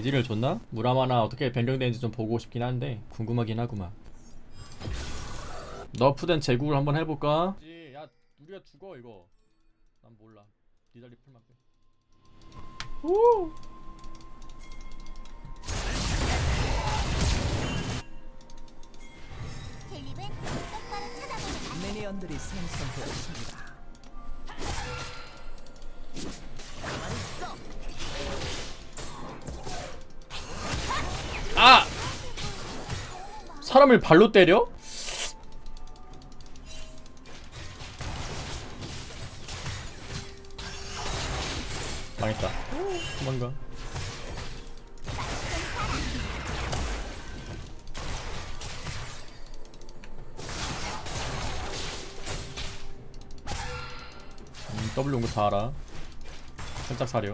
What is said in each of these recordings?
이지를 줬나? 무라마나 어떻게 변경되는지 좀 보고 싶긴 한데 궁금하긴 하구만 너프된 제국을 한번 해볼까? 야 우리가 죽어 이거 난 몰라 니달리 풀만 빼 쳐다보는 미니언들이 생성되었습니다. 사람을 발로 때려? 망했다. 도망가. 음, W 온거 다 알아. 살짝 사려.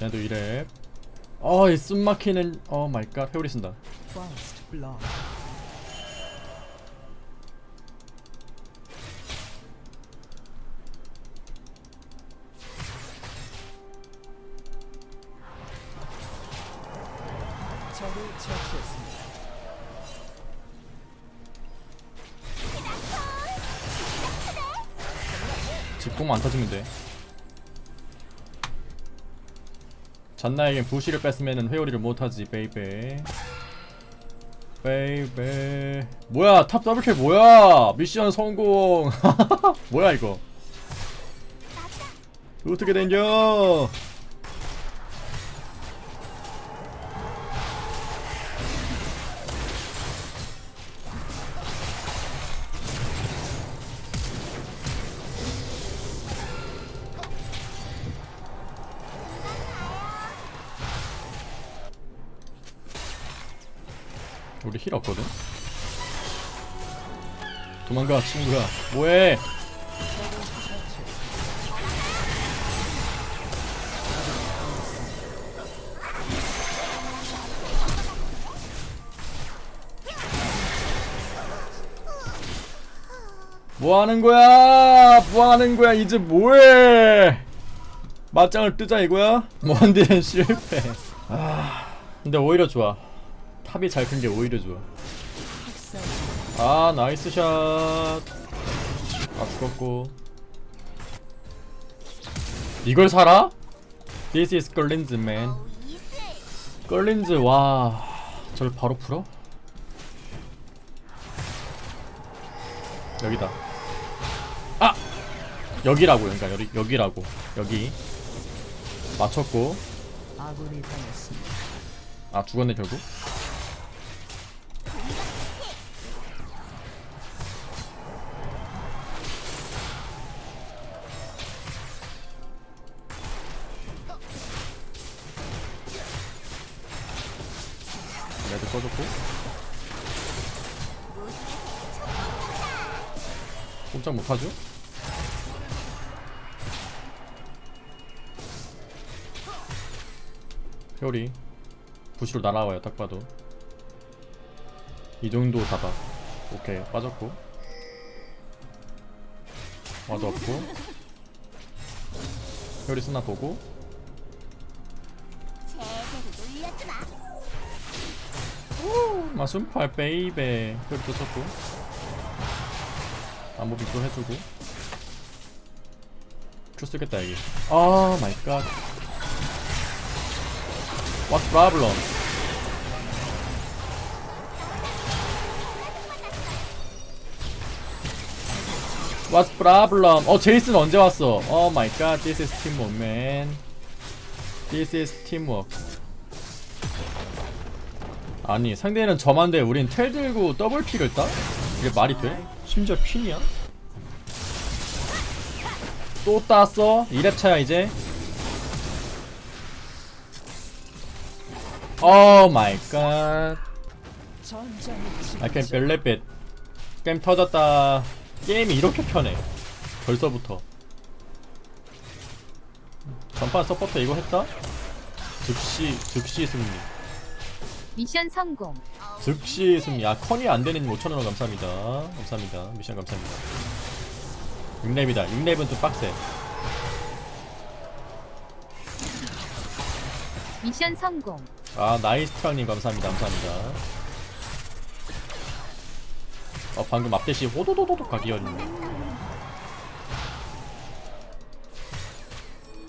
쟤네도 이래. 어, 이 숨막히는 어 마이 갓. 회오리 쓴다. 집공만 안 터지면 돼. 잔나에겐 부시를 뺐으면은 회오리를 못하지, 베이베. 베이베. 뭐야, 탑 더블킬 뭐야? 미션 성공. 뭐야 이거? 어떻게 된겨? 도망가 친구야. 뭐해? 뭐 하는 거야? 뭐 하는 거야? 이제 뭐해? 맞짱을 뜨자 이거야? 원딜은 실패. 아, 근데 오히려 좋아. 탑이 잘 큰 게 오히려 좋아. 아 나이스 샷. 아 죽었고. 이걸 살아? This is. 어우 이슬 걸린즈 와. 저를 바로 풀어? 여기다. 아 여기라고 그러니까 여기 여기라고 여기 맞췄고. 아 죽었네 결국. 꺼졌고. 꼼짝 못하죠? 회오리. 부시로 날아와요 딱 봐도. 이 정도 잡아. 오케이 빠졌고. 와도 없고. 회오리 쓰나 보고 마순팔 베이베 또 썼고 안무비 또 해주고 큐 쓰겠다 여기 아 마이 갓 What's problem? What's problem? 어 제이슨 언제 왔어? Oh my god, this is teamwork, man. This is teamwork. 아니 상대는 저만데 우린 텔 들고 더블 픽을 따? 이게 말이 돼? 심지어 퀸이야? 또 땄어? 2렙 차야 이제? 오 마이 갓. believe it. 게임 터졌다. 게임이 이렇게 편해. 벌써부터. 전판 서포터 이거 했다? 즉시 즉시 승리. 미션 성공. 즉시 승리 아 컨이 안 되는 5천원 감사합니다. 감사합니다. 미션 감사합니다. 6렙이다. 6렙은 좀 빡세. 미션 성공. 아 나이스 트랑님 감사합니다. 감사합니다. 어 방금 앞대시 호도도도도 각이었네.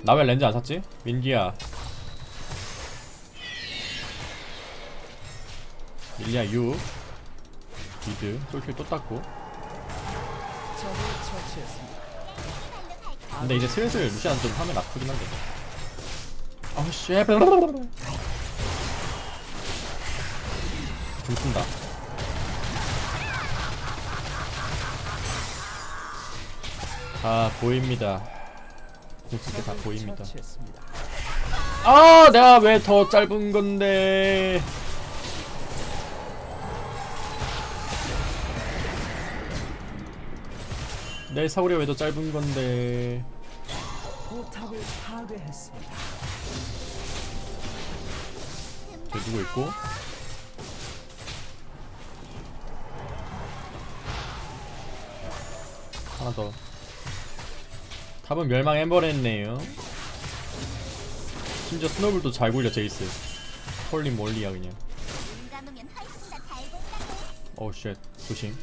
나 왜 렌즈 안 샀지? 민기야 밀리야 유. 미드. 솔킬 또 땄고. 근데 이제 슬슬 루시안 좀 하면 아프긴 한데. 아우씨. 좀 쓴다. 아 보입니다. 공쓸 때다 보입니다. 아 내가 왜 더 짧은 건데 내 사거리가 왜더 짧은 건데? 포탑을 파괴했습니다. 저 누구 있고? 하나 더. 탑은 멸망 엠버랬네요. 심지어 스노블도 잘 굴려 제이스. 홀리 몰리야 그냥. 눈 감으면 훨씬 더잘 본다고. 어우 쉣. 조심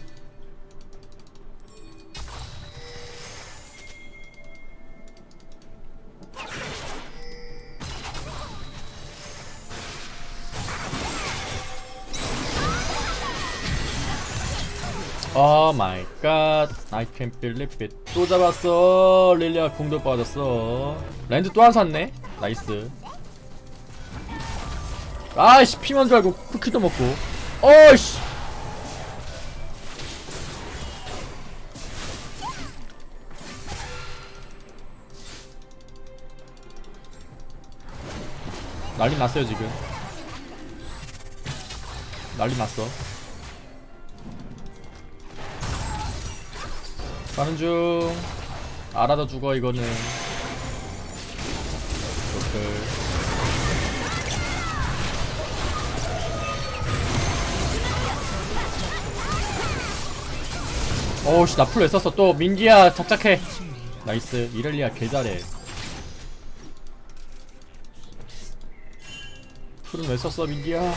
오 마이 갓 I can't believe it 또 잡았어. 릴리아 궁도 빠졌어. 렌즈 또 안 샀네. 나이스. 아이씨 피만 줄 알고 쿠키도 먹고. 어이씨. 난리 났어요 지금. 난리 났어 가는 중. 알아도 죽어 이거는. 오케이 어우씨 나풀왜 썼어. 또 민기야 착착해. 나이스. 이럴리아 개잘해. 풀은 왜 썼어 민기야.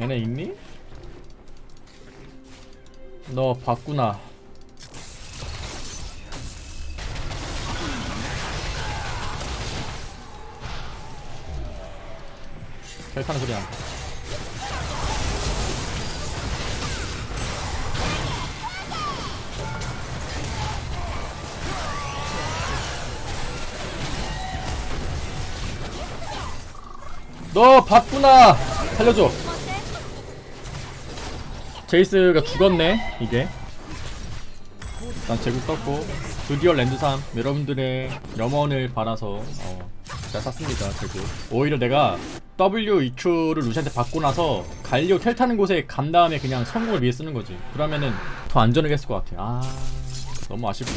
얘네 있니? 너 봤구나. 별 타는 소리 난다 너 봤구나. 살려줘 제이스가 죽었네 이게. 난 제국 떴고 드디어 랜드 3 여러분들의 염원을 받아서 어, 잘 샀습니다 제국 오히려 내가 WEQ를 루시한테 받고 나서 갈리오 텔 타는 곳에 간 다음에 그냥 성공을 위해 쓰는 거지. 그러면은 더 안전하게 했을 것 같아 아 너무 아쉽고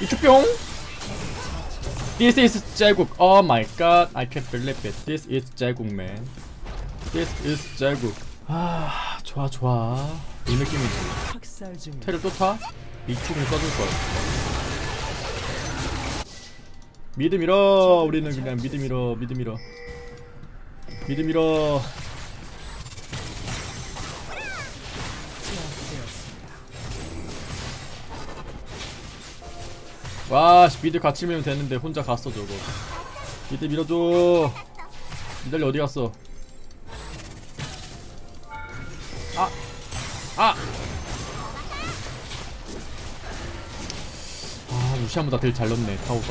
이축뿅 This is 제국. Oh my god. I can't believe it. This is 제국 man. This is 제국. 아 좋아 좋아. 이 느낌이지. 테를 또 타? 이축을 써줄 걸. 미드 밀어 우리는 그냥 미드 밀어 미드 밀어 미드 밀어 와 씨, 미드 같이 밀면 되는데 혼자 갔어 저거 미드 밀어줘 미달리 어디 갔어 아! 아! 아 루시안보다 딜 잘 넣네 타오가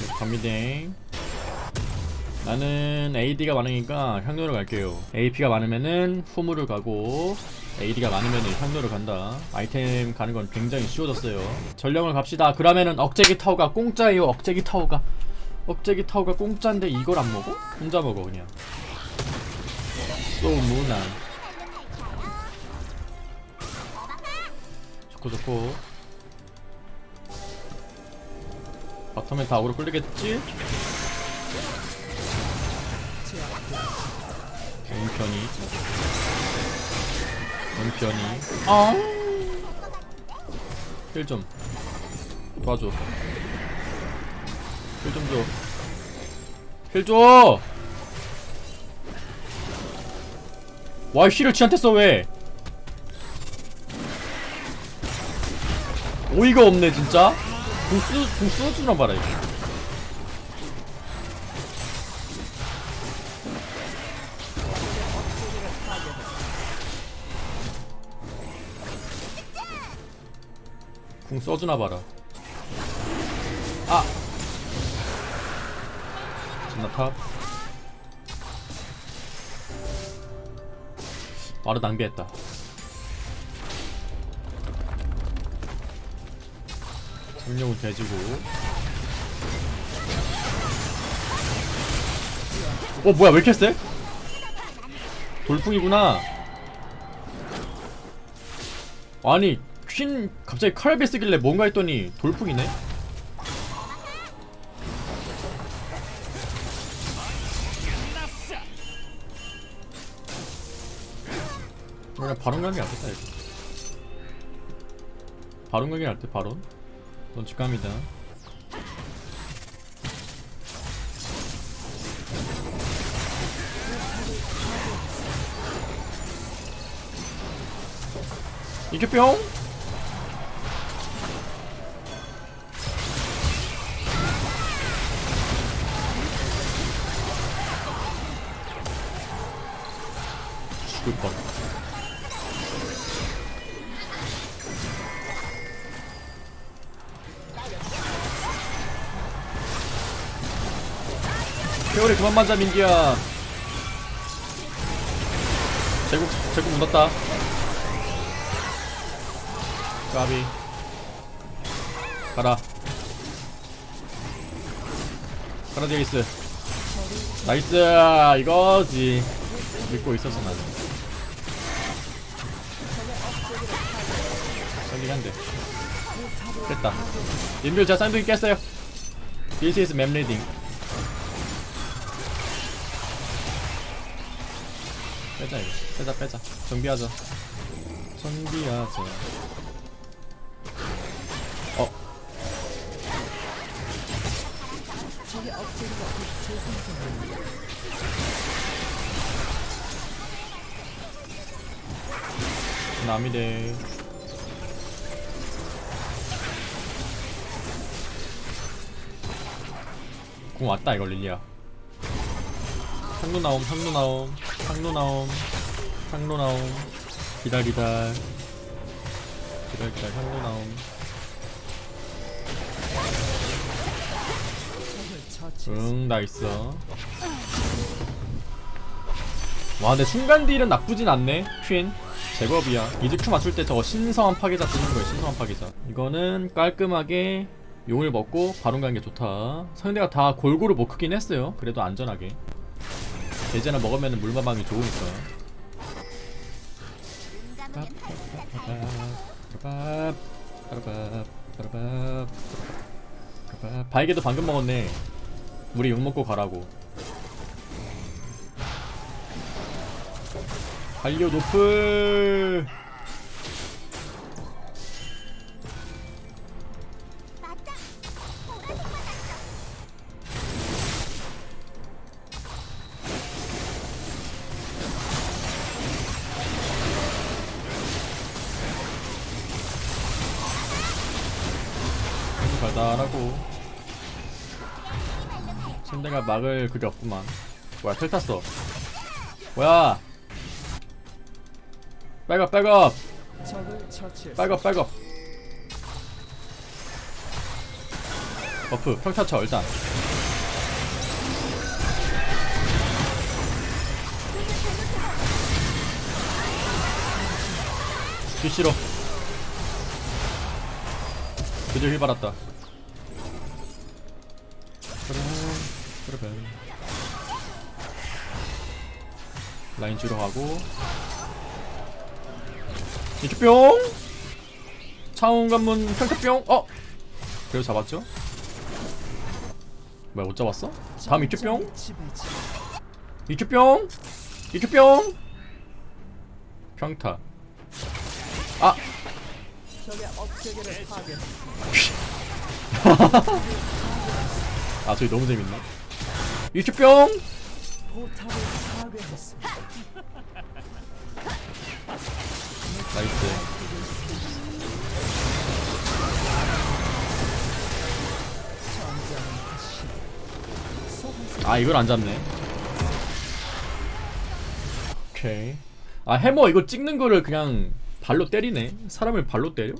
네, 갑니다 나는 AD가 많으니까 향로를 갈게요. AP가 많으면은 후무를 가고 AD가 많으면은 향로를 간다. 아이템 가는 건 굉장히 쉬워졌어요. 전령을 갑시다. 그러면은 억제기 타워가 공짜예요. 억제기 타워가. 억제기 타워가 공짜인데 이걸 안 먹어? 혼자 먹어 그냥 소 무난 좋고 좋고 바텀에 다 오로 끌리겠지? 왼편이 왼편이 아 힐좀 도와줘 힐좀 줘. 힐 줘! 와, 힐을 쥐한테 써, 왜? 어이가 없네, 진짜. 궁 쓰, 궁 써주나 봐라, 이거. 써주나 봐라. 아! 존나 탑 바로 낭비했다 성룡은 돼지고 어 뭐야 왜 이렇게 세? 돌풍이구나 아니 퀸 갑자기 칼베 쓰길래 뭔가 했더니 돌풍이네? 그냥 바론 가는 게 낫겠다 이거. 바론 가는 게 낫대 바론 넌 직감이다. 이게 뿅 죽을 뻔 세월이 그만 맞아 민기야. 제국 제국 묻었다. 까비. 가라. 가라 제이스. 나이스. 이거지. 믿고 있었어 나는 썰리긴 한데. 됐다. 님들 제가 쌍둥이 깼어요. This is map reading. 빼자 이거. 빼자 빼자. 정비하자. 정비하자. 어. 남이래 공 왔다 이거 릴리야. 상로 나옴 상로 나옴 상로 나옴 상로 나옴. 기다 기다. 기다 기다 상로 나옴. 응 나이스. 와 근데 순간 딜은 나쁘진 않네 퀸. 제법이야. 이제 큐 맞출 때 저거 신성한 파괴자 쓰는 거예요 신성한 파괴자. 이거는 깔끔하게 용을 먹고 바론 가는 게 좋다. 상대가 다 골고루 못 크긴 했어요. 그래도 안전하게. 대제나 먹으면 물마방이 좋으니까. 바이게도 방금 먹었네. 우리 욕 먹고 가라고. 갈리오 노플 막을 그게 없구만. 뭐야 텔 탔어. 뭐야? 백업 백업. 백업 백업! 버프 평타 쳐 일단. 싫어 드디어 힐 받았다. 그래 그래 라인 주러 가고. 뿅 차원 관문 평타뿅 어! 그래서 잡았죠? 뭐야 못 잡았어? 다음 뿅 이큐 뿅 평타. 아. 아 저기 너무 재밌네 이큐 뿅. 나이스 아 이걸 안 잡네 오케이 아 해머 이거 찍는 거를 그냥 발로 때리네 사람을 발로 때려?